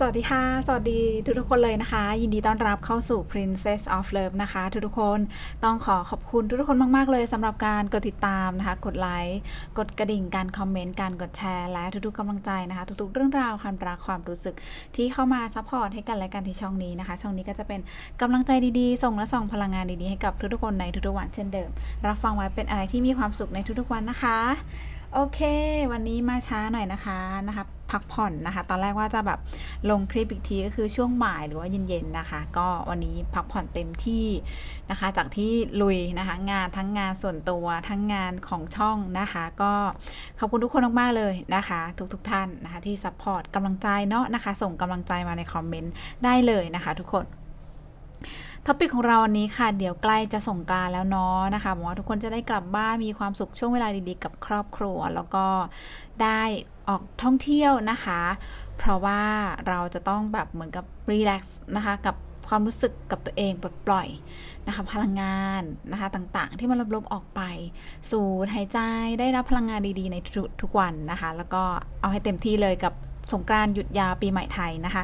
สวัสดีค่ะ สวัสดีทุกทุกคนเลยนะคะ ยินดีต้อนรับเข้าสู่ Princess of Love นะคะ ทุกทุกคนต้องขอขอบคุณทุกทุกคนมาก ๆ เลยสำหรับการกดติดตามนะคะ กดไลค์ กดกระดิ่ง การคอมเมนต์ การกดแชร์ และทุกๆกำลังใจนะคะ ทุกๆ เรื่องราวความรักความรู้สึกที่เข้ามาซัพพอร์ตให้กันและกันที่ช่องนี้นะคะ ช่องนี้ก็จะเป็นกำลังใจดีๆ ส่งและส่องพลังงานดีๆให้กับทุกๆคนในทุกๆวันเช่นเดิม รับฟังไว้เป็นอะไรที่มีความสุขในทุกๆวันนะคะ โอเค วันนี้มาช้าหน่อยนะคะนะคะ พักผ่อนนะคะ ตอนแรกว่าจะแบบลงคลิปอีกทีก็คือช่วงบ่ายหรือว่าเย็นๆนะคะ ก็วันนี้พักผ่อนเต็มที่นะคะ จากที่ลุยนะคะ งานทั้งงานส่วนตัวทั้งงานของช่องนะคะ ก็ขอบคุณทุกคนมากๆเลยนะคะ ทุกๆทท่านนะคะ ที่ซัพพอร์ตกำลังใจเนาะนะคะ ส่งกำลังใจมาในคอมเมนต์ได้เลยนะคะ ทุกคน ท็อปิกของเราวันนี้ค่ะ เดี๋ยวใกล้จะส่งกรานแล้วเนาะนะคะหวังว่าทุกคนจะได้กลับบ้านมีความสุขช่วงเวลาดีๆ กับครอบครัว แล้วก็ได้ออกท่องเที่ยวนะคะ เพราะว่าเราจะต้องแบบเหมือนกับรีแลกซ์นะคะกับความรู้สึกกับตัวเองปลดปล่อยนะคะพลังงานนะคะต่างๆ ที่มันลบๆออกไป สูดหายใจได้รับพลังงานดีๆ ในทุกทุกวันนะคะ แล้วก็เอาให้เต็มที่เลยกับสงกรานต์หยุดยาวปีใหม่ไทยนะคะ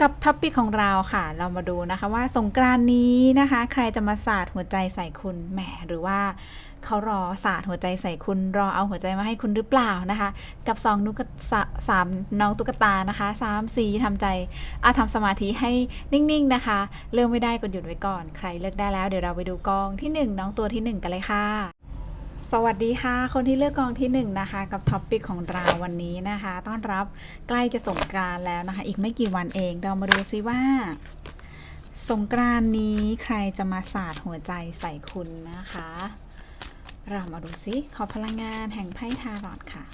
กับท็อปปิกของเราค่ะ เรามาดูนะคะว่าสงกรานนี้นะคะ ใครจะมาสาดหัวใจใส่คุณแหมหรือว่าเขารอสาดหัวใจใส่คุณรอเอาหัวใจมาให้คุณหรือเปล่านะคะ กับสองนุกสสามน้องตุ๊กตานะคะสามสีทำใจอาทำสมาธิให้นิ่งๆนะคะ เลือกไม่ได้กดหยุดไว้ก่อน ใครเลือกได้แล้วเดี๋ยวเราไปดูกองที่หนึ่งน้องตัวที่หนึ่งกันเลยค่ะ สวัสดีค่ะ คนที่เลือกกองที่หนึ่งนะคะกับท็อปปิกของเราวันนี้นะคะ ต้อนรับใกล้จะสงกรานแล้วนะคะ อีกไม่กี่วันเองเรามาดูซิว่า สงกรานนี้ใครจะมาสาดหัวใจใส่คุณนะคะ เรามาดูซิขอพลังงานแห่งไพ่ทารอตค่ะ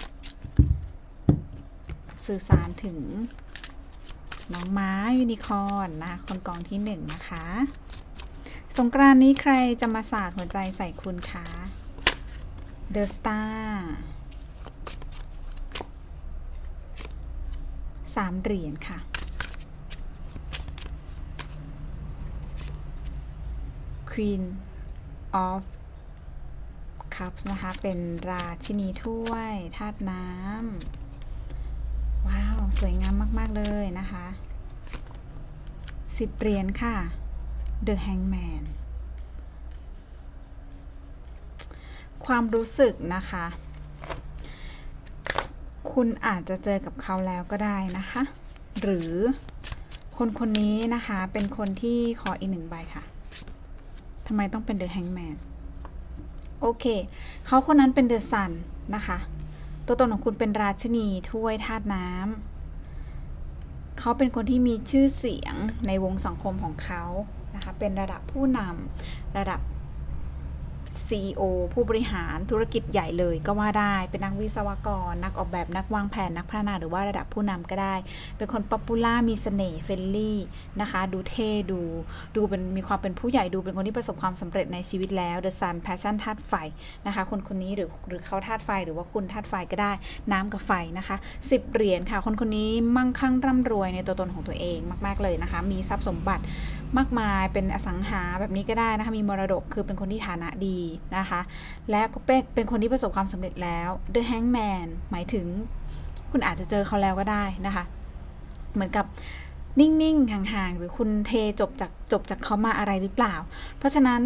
สื่อสารถึง น้องม้ายูนิคอร์นนะคนกองที่หนึ่งนะคะ สงกรานนี้ใครจะมาสาดหัวใจใส่คุณคะ เดอะสตาร์สามเหรียญค่ะ Queen of Cups นะคะ เป็นราชินีถ้วยธาตุน้ำ ว้าว สวยงามมาก ๆ เลยนะคะสิบเหรียญค่ะ The Hangman ความรู้สึกนะคะ คุณอาจจะเจอกับเขาแล้วก็ได้นะคะ หรือคนคนนี้นะคะเป็นคนที่ขออีกหนึ่งใบค่ะทำไมต้องเป็นเดอะแฮงแมนโอเค เขาคนนั้นเป็นเดอะซันนะคะ ตัวตนของคุณเป็นราชินีถ้วยธาตุน้ำเขาเป็นคนที่มีชื่อเสียงในวงสังคมของเขานะคะ เป็นระดับผู้นำระดับ CEO ผู้บริหารธุรกิจใหญ่เลยก็ว่าได้ เป็นนักวิศวกร นักออกแบบนักวางแผนนักพัฒนาหรือว่าระดับผู้นำก็ได้ เป็นคนป๊อปปูล่ามีเสน่ห์เฟรนลี่นะคะ ดูเท่ดูดูเป็นมีความเป็นผู้ใหญ่ดูเป็นคนที่ประสบความสำเร็จในชีวิตแล้ว The Sun Passion ธาตุไฟนะคะ คนคนนี้หรือหรือเขาธาตุไฟหรือว่าคุณธาตุไฟก็ได้ น้ำกับไฟนะคะ10เหรียญค่ะ คนคนนี้มั่งคั่งร่ำรวยในตัวตนของตัวเองมาก ๆเลยนะคะ มีทรัพย์สมบัติ มากมายเป็นอสังหาแบบนี้ก็ได้นะคะมีมรดกคือเป็นคนที่ฐานะดีนะคะ และก็เป็นเป็นคนที่ประสบความสำเร็จแล้ว The Hangman หมายถึงคุณอาจจะเจอเขาแล้วก็ได้นะคะ เหมือนกับนิ่งๆห่างๆหรือคุณเทจบจากจบจากเขามาอะไรหรือเปล่า เพราะฉะนั้น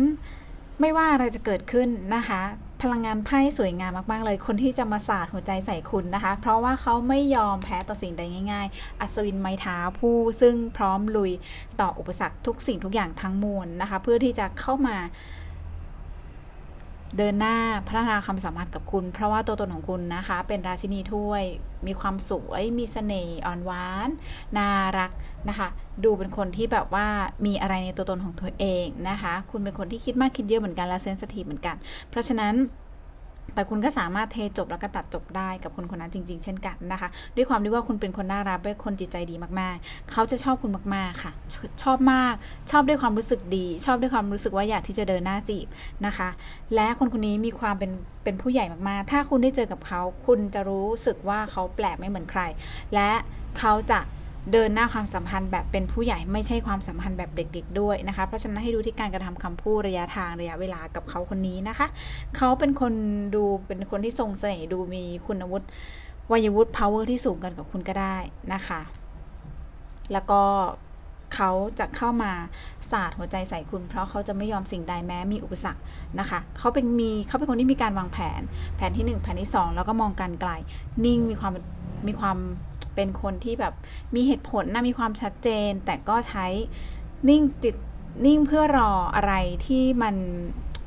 ไม่ว่าอะไรจะเกิดขึ้นนะคะ พลังงานไพ่สวยงามมาก ๆ เลยคนที่จะมาสาดหัวใจใส่คุณนะคะ เพราะว่าเขาไม่ยอมแพ้ต่อสิ่งใดง่าย ๆ อัศวินไม้เท้าผู้ซึ่งพร้อมลุยต่ออุปสรรคทุกสิ่งทุกอย่างทั้งมวลนะคะ เพื่อที่จะเข้ามา เดินหน้าพัฒนาความสามารถกับคุณ เพราะว่าตัวตนของคุณนะคะ เป็นราชินีถ้วย มีความสวย มีเสน่ห์อ่อนหวาน น่ารักนะคะ ดูเป็นคนที่แบบว่ามีอะไรในตัวตนของตัวเองนะคะ คุณเป็นคนที่คิดมากคิดเยอะเหมือนกันและเซนสทีฟเหมือนกัน เพราะฉะนั้น แต่คุณก็สามารถเทจบแล้วก็ตัดจบได้กับคนคนนั้นจริง ๆ เช่นกันนะคะ ด้วยความที่ว่าคุณเป็นคนน่ารักเป็นคนจิตใจดีมากๆ เขาจะชอบคุณมากๆค่ะชชอบมาก ชอบด้วยความรู้สึกดี ชอบด้วยความรู้สึกว่าอยากที่จะเดินหน้าจีบนะคะ และคนคนนี้มีความเป็นเป็นผู้ใหญ่มากๆ ถ้าคุณได้เจอกับเขา คุณจะรู้สึกว่าเขาแปลกไม่เหมือนใคร และเขาจะ เดินหน้าความสัมพันธ์แบบเป็นผู้ใหญ่ไม่ใช่ความสัมพันธ์แบบเด็กๆด้วยนะคะ เพราะฉะนั้นให้ดูที่การกระทำคำพูดระยะทางระยะเวลากับเขาคนนี้นะคะ เขาเป็นคนดูเป็นคนที่ทรงเสน่ห์ดูมีคุณวุฒิวัยวุฒิ power ที่สูงกันกับคุณก็ได้นะคะ แล้วก็เขาจะเข้ามาสาดหัวใจใส่คุณเพราะเขาจะไม่ยอมสิ่งใดแม้มีอุปสรรคนะคะ เขาเป็นมีเขาเป็นคนที่มีการวางแผน แผนที่หนึ่งแผนที่สองแล้วก็มองการไกล นิ่งมีความมีความ เป็นคนที่แบบมีเหตุผลนะมีความชัดเจน แต่ก็ใช้นิ่งจิตนิ่งเพื่อรออะไรที่มัน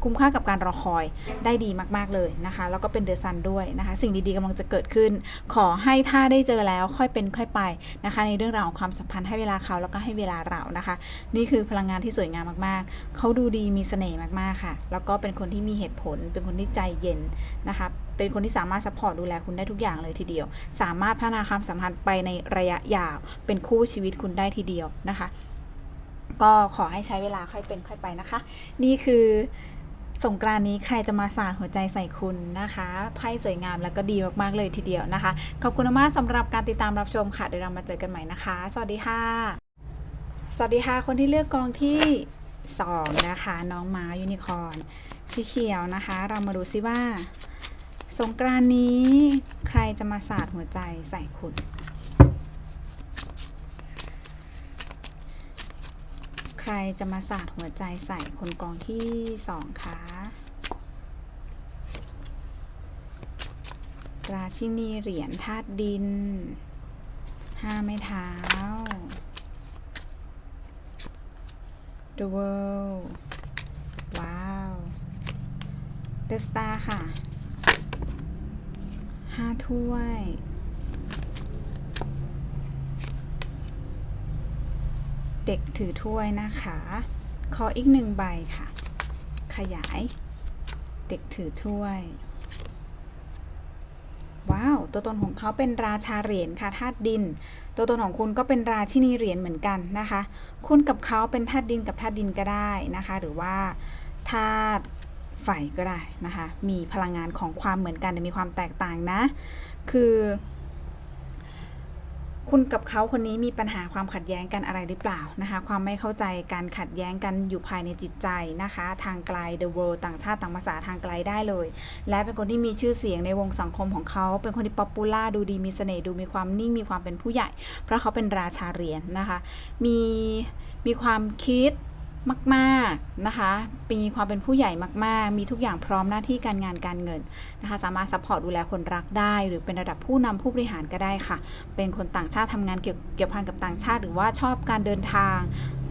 คุ้มค่ากับการรอคอยได้ดีมาก ๆ เลยนะคะ แล้วก็เป็นเดอะซันด้วยนะคะ สิ่งดีๆกำลังจะเกิดขึ้น ขอให้ถ้าได้เจอแล้วค่อยเป็นค่อยไปนะคะ ในเรื่องราวของความสัมพันธ์ให้เวลาเขาแล้วก็ให้เวลาเรานะคะ นี่คือพลังงานที่สวยงามมากๆ เขาดูดีมีเสน่ห์มากๆค่ะ แล้วก็เป็นคนที่มีเหตุผล เป็นคนที่ใจเย็นนะคะเป็นคนที่สามารถซัพพอร์ตดูแลคุณได้ทุกอย่างเลยทีเดียว สามารถพัฒนาความสัมพันธ์ไปในระยะยาว เป็นคู่ชีวิตคุณได้ทีเดียวนะคะ ก็ขอให้ใช้เวลาค่อยเป็นค่อยไปนะคะ นี่คือ สงกรานนี้ใครจะมาสาดหัวใจใส่คุณนะคะไพ่สวยงามแล้วก็ดีมากๆเลยทีเดียวนะคะ ขอบคุณมากสำหรับการติดตามรับชมค่ะเดี๋ยวเรามาเจอกันใหม่นะคะ สวัสดีค่ะ สวัสดีค่ะ คนที่เลือกกองที่2นะคะ น้องม้ายูนิคอร์นสีเขียวนะคะ เรามาดูซิว่า สงกรานนี้ใครจะมาสาดหัวใจใส่คุณ ใค รจะมาสาดหัวใจใส่คนกองที่สองคะราชินีเหรียญธาตุดิน ห้าไม้เท้า The World ว้าว The Star ค่ะ ห้าถ้วย ด็กถือถ้วยนะคะ ขออีกหนึ่งใบค่ะ ขยาย เด็กถือถ้วย ว้าว ตัวตนของเขาเป็นราชาเหรียญค่ะธาตุดิน ตัวตนของคุณก็เป็นราชินีเหรียญเหมือนกันนะคะ คุณกับเขาเป็นธาตุดินกับธาตุดินก็ได้นะคะ หรือว่าธาตุไฟก็ได้นะคะ มีพลังงานของความเหมือนกันแต่มีความแตกต่างนะ คือ คุณกับเขาคนนี้มีปัญหาความขัดแย้งกันอะไรหรือเปล่านะคะ ความไม่เข้าใจการขัดแย้งกันอยู่ภายในจิตใจนะคะ ทางไกล the world ต่างชาติต่างภาษาทางไกลได้เลย และเป็นคนที่มีชื่อเสียงในวงสังคมของเขา เป็นคนที่ป๊อปปูล่าดูดีมีเสน่ห์ดูมีความนิ่งมีความเป็นผู้ใหญ่ เพราะเขาเป็นราชาเหรียญนะคะ มีมีความคิด มากๆนะคะมีความเป็นผู้ใหญ่มาก ๆ มีทุกอย่างพร้อมหน้าที่การงานการเงินนะคะ สามารถซัพพอร์ตดูแลคนรักได้ หรือเป็นระดับผู้นำผู้บริหารก็ได้ค่ะ เป็นคนต่างชาติทำงานเกี่ยวเกี่ยวพันกับต่างชาติ หรือว่าชอบการเดินทาง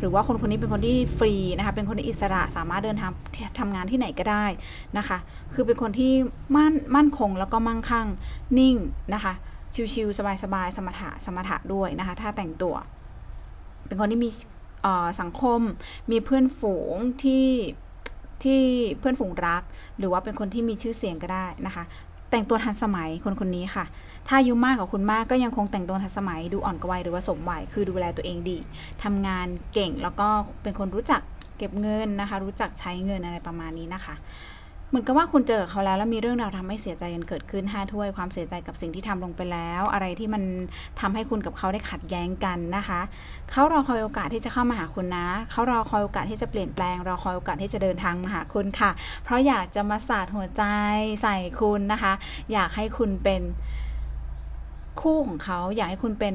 หรือว่าคนคนนี้เป็นคนที่ฟรีนะคะ เป็นคนที่อิสระสามารถเดินทางทำงานที่ไหนก็ได้นะคะ คือเป็นคนที่มั่นมั่นคงแล้วก็มั่งคั่งนิ่งนะคะชิวๆสบายๆสมถะสมถะด้วยนะคะ ถ้าแต่งตัว เป็นคนที่มี สังคมมีเพื่อนฝูงที่ที่เพื่อนฝูงรัก หรือว่าเป็นคนที่มีชื่อเสียงก็ได้นะคะ แต่งตัวทันสมัยคนคนนี้ค่ะ ถ้าอายุมากกว่าคุณมากก็ยังคงแต่งตัวทันสมัยดูอ่อนกวัยหรือว่าสมวัยคือดูแลตัวเองดีทำงานเก่งแล้วก็เป็นคนรู้จักเก็บเงินนะคะ รู้จักใช้เงินอะไรประมาณนี้นะคะ เหมือนกับว่าคุณเจอเขาแล้วแล้วมีเรื่องราวทำให้เสียใจกันเกิดขึ้นห้าถ้วยความเสียใจกับสิ่งที่ทำลงไปแล้ว อะไรที่มันทำให้คุณกับเขาได้ขัดแย้งกันนะคะเขารอคอยโอกาสที่จะเข้ามาหาคุณนะเขารอคอยโอกาสที่จะเปลี่ยนแปลงรอคอยโอกาสที่จะเดินทางมาหาคุณค่ะ เพราะอยากจะมาสาดหัวใจใส่คุณนะคะ อยากให้คุณเป็นคู่ของเขาอยากให้คุณเป็น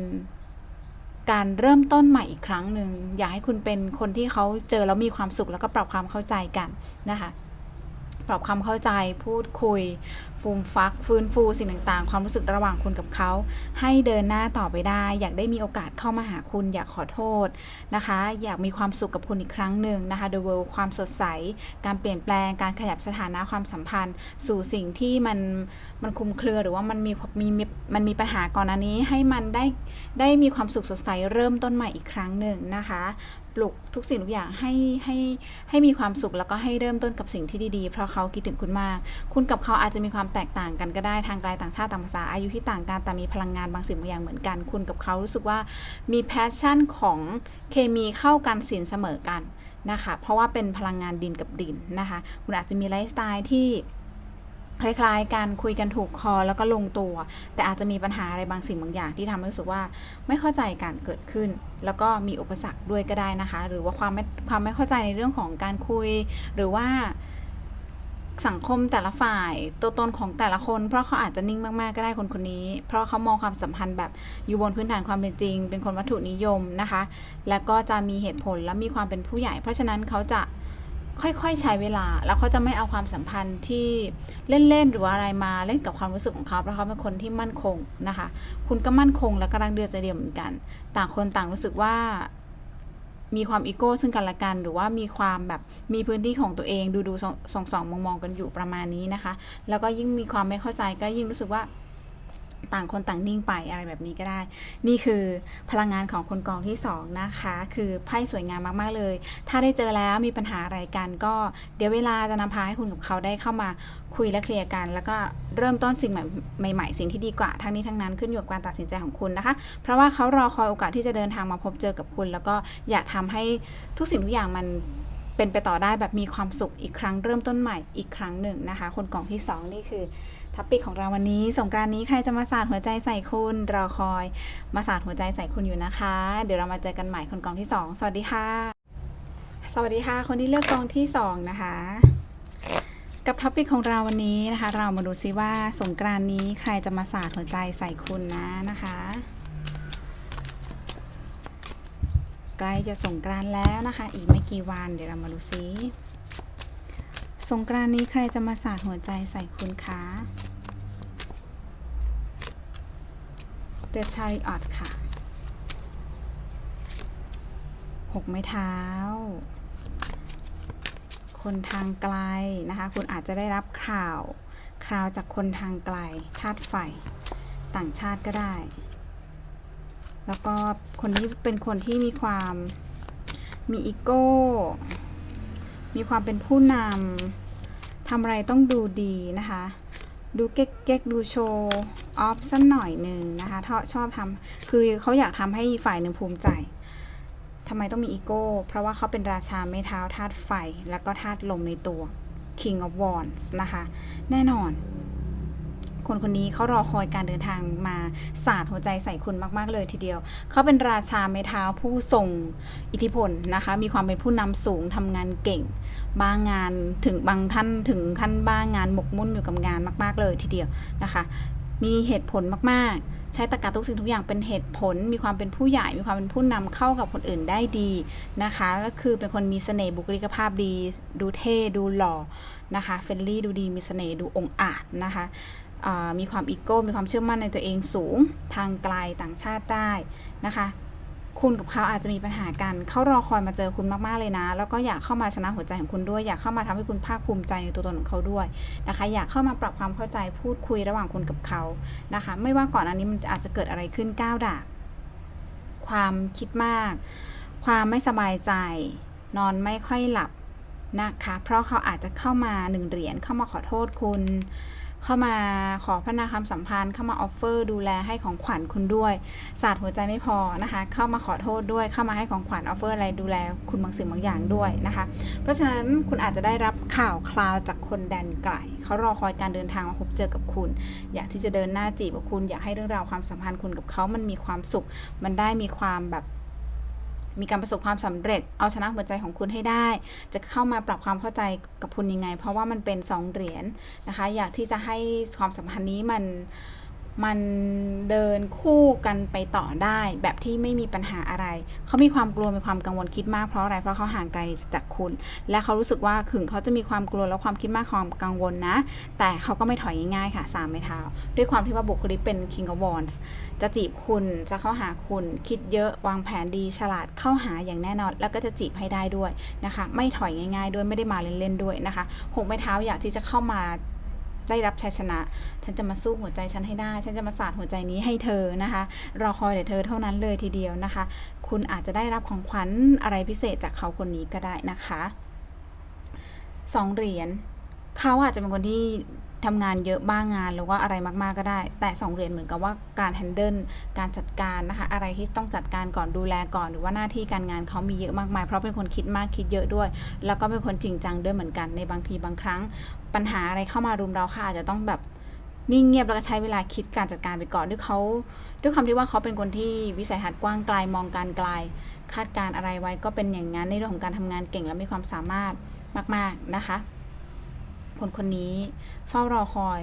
การเริ่มต้นใหม่อีกครั้งหนึ่งอยากให้คุณเป็นคนที่เขาเจอแล้วมีความสุขแล้วก็ปรับความเข้าใจกันนะคะ ปรับความเข้าใจพูดคุย ฟูมฟัก ฟื้นฟูสิ่งต่างๆ ความรู้สึกระหว่างคุณกับเขา ให้เดินหน้าต่อไปได้ อยากได้มีโอกาสเข้ามาหาคุณ อยากขอโทษนะคะ อยากมีความสุขกับคุณอีกครั้งหนึ่งนะคะ The World ความสดใส การเปลี่ยนแปลง การขยับสถานะความสัมพันธ์ สู่สิ่งที่มันมันคลุมเครือหรือว่ามันมีมีมันมีปัญหาก่อนอันนี้ให้มันได้ได้มีความสุขสดใสเริ่มต้นใหม่อีกครั้งหนึ่งนะคะ ปลุกทุกสิ่งทุกอย่างให้ให้ให้มีความสุขแล้วก็ให้เริ่มต้นกับสิ่งที่ดีๆ เพราะเขาคิดถึงคุณมาก คุณกับเขาอาจจะมีความแตกต่างกันก็ได้ทางไกลต่างชาติต่างภาษาอายุที่ต่างกันแต่มีพลังงานบางสิ่งบางอย่างเหมือนกัน คุณกับเขารู้สึกว่ามีแพชชั่นของเคมีเข้ากันสินเสมอกันนะคะ เพราะว่าเป็นพลังงานดินกับดินนะคะ คุณอาจจะมีไลฟ์สไตล์ที่ คล้ายๆกันคุยกันถูกคอแล้วก็ลงตัว แต่อาจจะมีปัญหาอะไรบางสิ่งบางอย่างที่ทำให้รู้สึกว่าไม่เข้าใจกันเกิดขึ้น แล้วก็มีอุปสรรคด้วยก็ได้นะคะ หรือว่าความไม่ความไม่เข้าใจในเรื่องของการคุย หรือว่าสังคมแต่ละฝ่ายตัวตนของแต่ละคน เพราะเขาอาจจะนิ่งมากๆก็ได้คนคนนี้ เพราะเขามองความสัมพันธ์แบบอยู่บนพื้นฐานความเป็นจริง เป็นคนวัตถุนิยมนะคะ แล้วก็จะมีเหตุผลและมีความเป็นผู้ใหญ่ เพราะฉะนั้นเขาจะ ค่อยๆใช้เวลา แล้วเขาจะไม่เอาความสัมพันธ์ที่เล่นๆหรือว่าอะไรมาเล่นกับความรู้สึกของเขาเพราะเขาเป็นคนที่มั่นคงนะคะ คุณก็มั่นคงและกำลังเดือดใจเดียวเหมือนกัน ต่างคนต่างรู้สึกว่ามีความอีโก้ซึ่งกันและกัน หรือว่ามีความแบบมีพื้นที่ของตัวเองดูดูสองสองสองมองมองกันอยู่ประมาณนี้นะคะ แล้วก็ยิ่งมีความไม่เข้าใจก็ยิ่งรู้สึกว่า ต่างคนต่างนิ่งไปอะไรแบบนี้ก็ได้ นี่คือพลังงานของคนกองที่สองนะคะ คือไพ่สวยงามมากๆเลย ถ้าได้เจอแล้วมีปัญหาอะไรกันก็เดี๋ยวเวลาจะนำพาให้คุณกับเขาได้เข้ามาคุยและเคลียร์กัน แล้วก็เริ่มต้นสิ่งใหม่ใหม่ๆสิ่งที่ดีกว่า ทั้งนี้ทั้งนั้นขึ้นอยู่กับการตัดสินใจของคุณนะคะ เพราะว่าเขารอคอยโอกาสที่จะเดินทางมาพบเจอกับคุณ แล้วก็อยากทำให้ทุกสิ่งทุกอย่างมันเป็นไปต่อได้แบบมีความสุขอีกครั้งเริ่มต้นใหม่อีกครั้งหนึ่งนะคะ คนกล่องที่สองนี่คือ ทัพปิกของเราวันนี้สงกรานนี้ใครจะมาสาดหัวใจใส่คุณรอคอย มาสาดหัวใจใส่คุณอยู่นะคะ เดี๋ยวเรามาเจอกันใหม่คนกองที่สองสวัสดีค่ะ สวัสดีค่ะ คนที่เลือกกองที่สองนะคะ กับท็อปิกของเราวันนี้นะคะ เรามาดูซิว่าสงกรานนี้ใครจะมาสาดหัวใจใส่คุณนะนะคะใกล้จะสงกรานแล้วนะคะ อีกไม่กี่วันเดี๋ยวเรามาดูซิ สงกรานนี้ใครจะมาสาดหัวใจใส่คุณคะ The Chariot ค่ะ หกไม้เท้า คนทางไกลนะคะ คุณอาจจะได้รับข่าวข่าวจากคนทางไกล ชาติไฟต่างชาติก็ได้ แล้วก็คนนี้เป็นคนที่มีความมีอีโก้ มีความเป็นผู้นำทำอะไรต้องดูดีนะคะ ดูเก๊กเก๊กดูโชว์ออฟสักหน่อยหนึ่งนะคะชอบชอบทำคือเขาอยากทำให้ฝ่ายหนึ่งภูมิใจทำไมต้องมีอีโก้ เพราะว่าเขาเป็นราชาไม่เท้าธาตุไฟ แล้วก็ธาตุลมในตัว King of Wands นะคะ แน่นอน คนคนนี้เขารอคอยการเดินทางมาสาดหัวใจใส่คุณมาก ๆ เลยทีเดียว เขาเป็นราชาไม้เท้าผู้ทรงอิทธิพลนะคะ มีความเป็นผู้นำสูงทำงานเก่ง บางงานถึงบางท่านถึงขั้นบ้างงานหมกมุ่นอยู่กับงานมาก ๆ เลยทีเดียวนะคะ มีเหตุผลมากๆใช้ตรรกะทุกสิ่งทุกอย่างเป็นเหตุผล มีความเป็นผู้ใหญ่ มีความเป็นผู้นำเข้ากับคนอื่นได้ดีนะคะก็คือเป็นคนมีเสน่ห์บุคลิกภาพดี ดูเท่ ดูหล่อนะคะ เฟรนลี่ ดูดี มีเสน่ห์ ดูองอาจนะคะ มีความอีโก้มีความเชื่อมั่นในตัวเองสูง ทางไกลต่างชาติได้นะคะ คุณกับเขาอาจจะมีปัญหากัน เขารอคอยมาเจอคุณมากๆเลยนะ แล้วก็อยากเข้ามาชนะหัวใจของคุณด้วย อยากเข้ามาทำให้คุณภาคภูมิใจในตัวตนของเขาด้วยนะคะ อยากเข้ามาปรับความเข้าใจพูดคุยระหว่างคุณกับเขานะคะ ไม่ว่าก่อนอันนี้มันอาจจะเกิดอะไรขึ้นก้าวดาบความคิดมาก ความไม่สบายใจ นอนไม่ค่อยหลับนะคะ เพราะเขาอาจจะเข้ามาหนึ่งเหรียญเข้ามาขอโทษคุณ เข้ามาขอพัฒนาความสัมพันธ์ เข้ามาออฟเฟอร์ดูแลให้ของขวัญคุณด้วย ศาสตร์หัวใจไม่พอนะคะ เข้ามาขอโทษด้วย เข้ามาให้ของขวัญออฟเฟอร์อะไรดูแลคุณบางสิ่งบางอย่างด้วยนะคะ เพราะฉะนั้นคุณอาจจะได้รับข่าวคราวจากคนแดนไกลเขารอคอยการเดินทางมาพบเจอกับคุณ อยากที่จะเดินหน้าจีบกับคุณ อยากให้เรื่องราวความสัมพันธ์คุณกับเขามันมีความสุข มันได้มีความแบบ มีการประสบความสำเร็จ เอาชนะหัวใจของคุณให้ได้ จะเข้ามาปรับความเข้าใจกับคุณยังไง เพราะว่ามันเป็นสองเหรียญนะคะ อยากที่จะให้ความสัมพันธ์นี้มัน มันเดินคู่กันไปต่อได้ แบบที่ไม่มีปัญหาอะไร เขามีความกลัวมีความกังวลคิดมากเพราะอะไรเพราะเขาห่างไกลจากคุณ และเขารู้สึกว่าถึงเขาจะมีความกลัวและความคิดมากความกังวลนะ แต่เขาก็ไม่ถอยง่ายๆค่ะสามไม้เท้าด้วยความที่ว่าบุคลิกเป็น King of Wands จะจีบคุณจะเข้าหาคุณคิดเยอะวางแผนดีฉลาดเข้าหาอย่างแน่นอน แล้วก็จะจีบให้ได้ด้วยนะคะ ไม่ถอยง่าย ๆ ด้วยไม่ได้มาเล่นๆด้วยนะคะหกไม้เท้าอยากที่จะเข้ามา ได้รับชัยชนะ ฉันจะมาสู้หัวใจฉันให้ได้ ฉันจะมาสาดหัวใจนี้ให้เธอนะคะ รอคอยแต่เธอเท่านั้นเลยทีเดียวนะคะ คุณอาจจะได้รับของขวัญอะไรพิเศษจากเขาคนนี้ก็ได้นะคะสองเหรียญเขาอาจจะเป็นคนที่ ทำงานเยอะบ้างงานหรือว่าอะไรมากๆก็ได้ แต่สองเหรียญเหมือนกับว่าการแฮนเดิลการจัดการนะคะอะไรที่ต้องจัดการก่อนดูแลก่อน หรือว่าหน้าที่การงานเขามีเยอะมากมาย เพราะเป็นคนคิดมากคิดเยอะด้วย แล้วก็เป็นคนจริงจังด้วยเหมือนกันในบางทีบางครั้ง ปัญหาอะไรเข้ามารุมเราค่ะอาจจะต้องแบบนิ่งเงียบแล้วก็ใช้เวลาคิดการจัดการไปก่อนด้วยเขาด้วยความที่ว่าเขาเป็นคนที่วิสัยทัศน์กว้างไกลมองการไกล คาดการอะไรไว้ก็เป็นอย่างนั้นในเรื่องของการทำงานเก่งและมีความสามารถมาก ๆนะคะ คนคนนี้เฝ้ารอคอย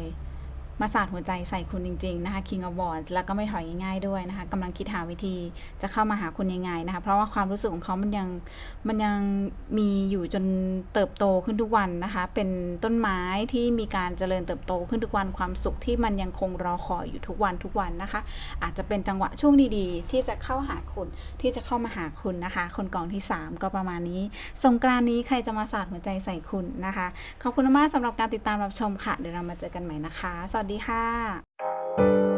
มาสาดหัวใจใส่คุณจริง ๆ นะคะ King of Wands แล้วก็ไม่ถอยง่ายๆด้วยนะคะกำลังคิดหาวิธีจะเข้ามาหาคุณยังไงนะคะ เพราะว่าความรู้สึกของเขามันยังมันยังมีอยู่จนเติบโตขึ้นทุกวันนะคะ เป็นต้นไม้ที่มีการเจริญเติบโตขึ้นทุกวันความสุขที่มันยังคงรอคอยอยู่ทุกวันทุกวันนะคะ อาจจะเป็นจังหวะช่วงดีๆ ที่จะเข้าหาคุณที่จะเข้ามาหาคุณนะคะ คนกองที่ 3 ก็ประมาณนี้สงกรานนี้ใครจะมาสาดหัวใจใส่คุณนะคะขอบคุณมากสำหรับการติดตามรับชมค่ะเดี๋ยวเรามาเจอกันใหม่นะคะสวัสดีค่ะ